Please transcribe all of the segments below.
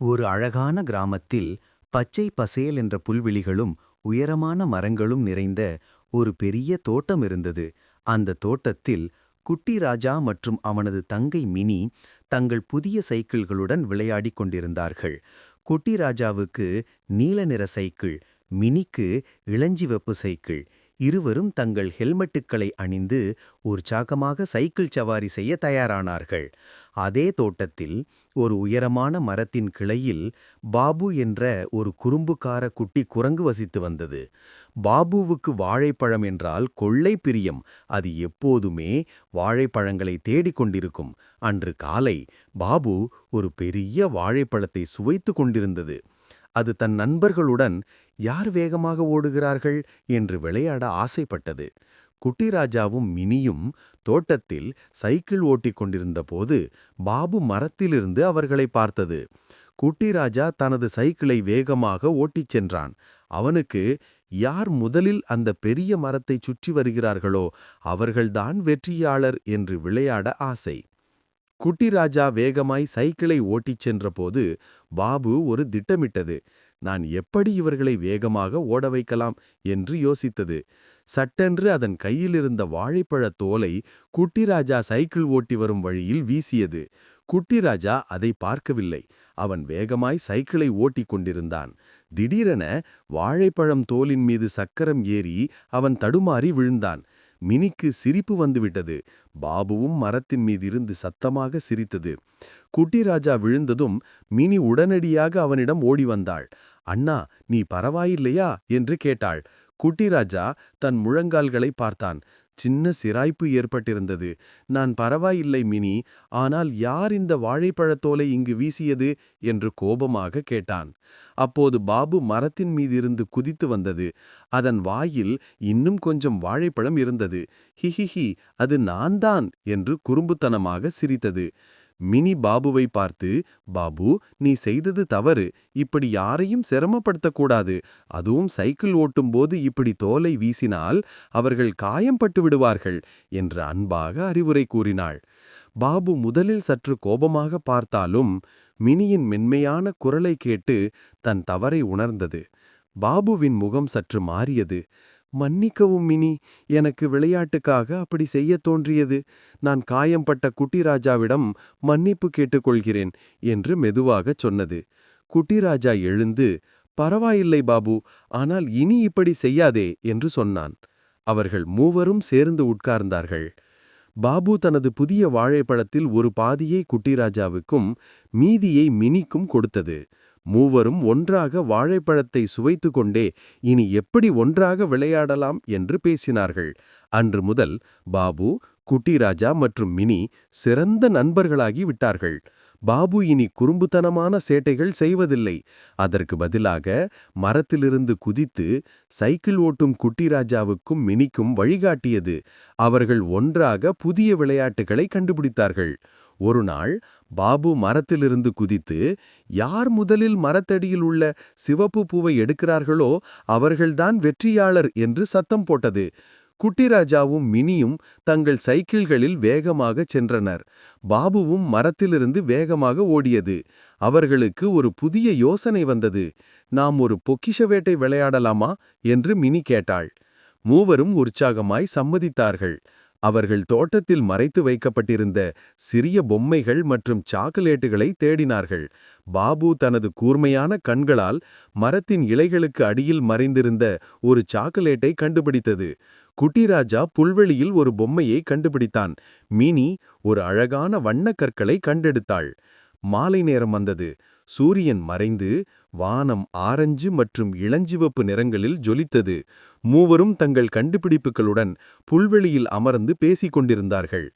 ஒரு அழகான கிராமத்தில் பச்சை பசேல் என்ற புல்வெளிகளும் உயரமான மரங்களும் நிறைந்த ஒரு பெரிய தோட்டம் இருந்தது. அந்த தோட்டத்தில் குட்டி ராஜா மற்றும் அவனது தங்கை மினி தங்கள் புதிய சைக்கிள்களுடன் விளையாடிக் கொண்டிருந்தார்கள். குட்டி ராஜாவுக்கு நீல நிற சைக்கிள் மினிக்கு இளஞ்சிவப்பு சைக்கிள் இருவரும் தங்கள் ஹெல்மெட்டுக்களை அணிந்து உற்சாகமாக சைக்கிள் சவாரி செய்ய தயாரானார்கள். அதே தோட்டத்தில் ஒரு உயரமான மரத்தின் கிளையில் பாபு என்ற ஒரு குறும்புக்கார குட்டி குரங்கு வசித்து வந்தது. பாபுவுக்கு வாழைப்பழம் என்றால் கொள்ளை பிரியம். அது எப்போதுமே வாழைப்பழங்களை தேடிக் கொண்டிருக்கும். அன்று காலை பாபு ஒரு பெரிய வாழைப்பழத்தை சுவைத்து கொண்டிருந்தது. அது தன் நண்பர்களுடன் யார் வேகமாக ஓடுகிறார்கள் என்று விளையாட ஆசைப்பட்டது. குட்டிராஜாவும் மினியும் தோட்டத்தில் சைக்கிள் ஓட்டிக் கொண்டிருந்தபோது பாபு மரத்திலிருந்து அவர்களை பார்த்தது. குட்டிராஜா தனது சைக்கிளை வேகமாக ஓட்டிச் சென்றான். அவனுக்கு யார் முதலில் அந்த பெரிய மரத்தை சுற்றி வருகிறார்களோ அவர்கள்தான் வெற்றியாளர் என்று விளையாட ஆசை. குட்டிராஜா வேகமாய் சைக்கிளை ஓட்டிச் சென்றபோது பாபு ஒரு திட்டமிட்டது நான் எப்படி இவர்களை வேகமாக ஓட வைக்கலாம்? என்று யோசித்தது. சட்டென்று அதன் கையிலிருந்த வாழைப்பழத் தோலை குட்டிராஜா சைக்கிள் ஓட்டி வரும் வழியில் வீசியது. குட்டிராஜா அதை பார்க்கவில்லை. அவன் வேகமாய் சைக்கிளை ஓட்டிக் கொண்டிருந்தான். திடீரென வாழைப்பழம் தோலின் மீது சக்கரம் ஏறி அவன் தடுமாறி விழுந்தான். மினிக்கு சிரிப்பு வந்துவிட்டது. பாபுவும் மரத்தின் மீது இருந்து சத்தமாக சிரித்தது. குட்டிராஜா விழுந்ததும் மினி உடனடியாக அவனிடம் ஓடி வந்தாள். அண்ணா நீ பரவாயில்லையா? என்று கேட்டாள். குட்டிராஜா தன் முழங்கால்களை பார்த்தான். சின்ன சிராய்ப்பு ஏற்பட்டிருந்தது. நான் பரவாயில்லை மினி. ஆனால் யார் இந்த வாழைப்பழத்தோலை இங்கு வீசியது? என்று கோபமாக கேட்டான். அப்போது பாபு மரத்தின் மீதிருந்து குதித்து வந்தது. அதன் வாயில் இன்னும் கொஞ்சம் வாழைப்பழம் இருந்தது. ஹிஹிஹி அது நான் தான் என்று குறும்புத்தனமாக சிரித்தது. மினி பாபுவை பார்த்து பாபு நீ செய்தது தவறு. இப்படி யாரையும் சிரமப்படுத்தக்கூடாது. அதுவும் சைக்கிள் ஓட்டும்போது இப்படி தோலை வீசினால் அவர்கள் காயம்பட்டு விடுவார்கள் என்று அன்பாக அறிவுரை கூறினாள். பாபு முதலில் சற்று கோபமாக பார்த்தாலும் மினியின் மென்மையான குரலை கேட்டு தன் தவறை உணர்ந்தது. பாபுவின் முகம் சற்று மாறியது. மன்னிக்கவும் மினி. எனக்கு விளையாட்டுக்காக அப்படி செய்ய தோன்றியது. நான் காயம்பட்ட குட்டிராஜாவிடம் மன்னிப்பு கேட்டுக்கொள்கிறேன் என்று மெதுவாகச் சொன்னது. குட்டிராஜா எழுந்து பரவாயில்லை பாபு ஆனால் இனி இப்படி செய்யாதே என்று சொன்னான். அவர்கள் மூவரும் சேர்ந்து உட்கார்ந்தார்கள். பாபு தனது புதிய வாழைப்பழத்தில் ஒரு பாதியை குட்டிராஜாவுக்கும் மீதியை மினிக்கும் கொடுத்தது. மூவரும் ஒன்றாக வாழைப்பழத்தை சுவைத்து கொண்டே இனி எப்படி ஒன்றாக விளையாடலாம்? என்று பேசினார்கள். அன்று முதல் பாபு குட்டிராஜா மற்றும் மினி சிறந்த நண்பர்களாகி விட்டார்கள். பாபு இனி குறும்புத்தனமான சேட்டைகள் செய்வதில்லை. அதற்கு பதிலாக மரத்திலிருந்து குதித்து சைக்கிள் ஓட்டும் குட்டிராஜாவுக்கும் மினிக்கும் வழிகாட்டியது. அவர்கள் ஒன்றாக புதிய விளையாட்டுகளை கண்டுபிடித்தார்கள். ஒரு நாள் பாபு மரத்திலிருந்து குதித்து யார் முதலில் மரத்தடியில் உள்ள சிவப்பு பூவை எடுக்கிறார்களோ அவர்கள்தான் வெற்றியாளர் என்று சத்தம் போட்டது. குட்டிராஜாவும் மினியும் தங்கள் சைக்கிள்களில் வேகமாக சென்றனர். பாபுவும் மரத்திலிருந்து வேகமாக ஓடியது. அவர்களுக்கு ஒரு புதிய யோசனை வந்தது. நாம் ஒரு பொக்கிஷ வேட்டை விளையாடலாமா? என்று மினி கேட்டாள். மூவரும் உற்சாகமாய் சம்மதித்தார்கள். அவர்கள் தோட்டத்தில் மறைத்து வைக்கப்பட்டிருந்த சிறிய பொம்மைகள் மற்றும் சாக்லேட்டுகளை தேடினார்கள். பாபு தனது கூர்மையான கண்களால் மரத்தின் இலைகளுக்கு அடியில் மறைந்திருந்த ஒரு சாக்லேட்டை கண்டுபிடித்தது. குட்டிராஜா புல்வெளியில் ஒரு பொம்மையை கண்டுபிடித்தான். மினி ஒரு அழகான வண்ணக்கற்களை கண்டெடுத்தாள். மாலை நேரம் வந்தது. சூரியன் மறைந்து வானம் ஆரஞ்சு மற்றும் இளஞ்சிவப்பு நிறங்களில் ஜொலித்தது. மூவரும் தங்கள் கண்டுபிடிப்புகளுடன் புல்வெளியில் அமர்ந்து பேசிக் கொண்டிருந்தார்கள்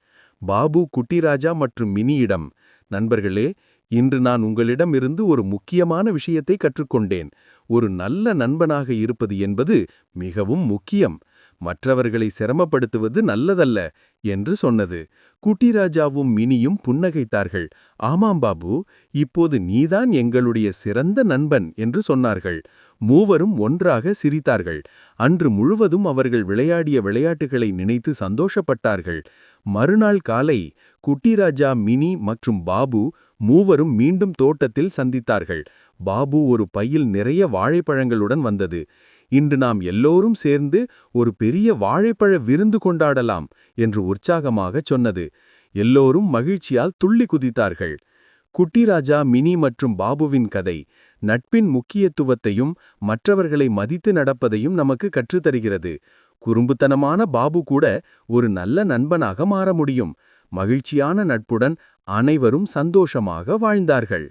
பாபு குட்டிராஜா மற்றும் மினியிடம் நண்பர்களே இன்று நான் உங்களிடமிருந்து ஒரு முக்கியமான விஷயத்தை கற்றுக்கொண்டேன். ஒரு நல்ல நண்பனாக இருப்பது என்பது மிகவும் முக்கியம். மற்றவர்களை சிரமப்படுத்துவது நல்லதல்ல என்று சொன்னது. குட்டிராஜாவும் மினியும் புன்னகைத்தார்கள். ஆமாம் பாபு இப்போது நீதான் எங்களுடைய சிறந்த நண்பன் என்று சொன்னார்கள். மூவரும் ஒன்றாக சிரித்தார்கள். அன்று முழுவதும் அவர்கள் விளையாடிய விளையாட்டுகளை நினைத்து சந்தோஷப்பட்டார்கள். மறுநாள் காலை குட்டிராஜா மினி மற்றும் பாபு மூவரும் மீண்டும் தோட்டத்தில் சந்தித்தார்கள். பாபு ஒரு பையில் நிறைய வாழைப்பழங்களுடன் வந்தது. இன்று நாம் எல்லோரும் சேர்ந்து ஒரு பெரிய வாழைப்பழ விருந்து கொண்டாடலாம் என்று உற்சாகமாகச் சொன்னது. எல்லோரும் மகிழ்ச்சியால் துள்ளி குதித்தார்கள். குட்டிராஜா மினி மற்றும் பாபுவின் கதை நட்பின் முக்கியத்துவத்தையும் மற்றவர்களை மதித்து நடப்பதையும் நமக்கு கற்றுத்தருகிறது. குறும்புத்தனமான பாபு கூட ஒரு நல்ல நண்பனாக மாற முடியும். மகிழ்ச்சியான நட்புடன் அனைவரும் சந்தோஷமாக வாழ்ந்தார்கள்.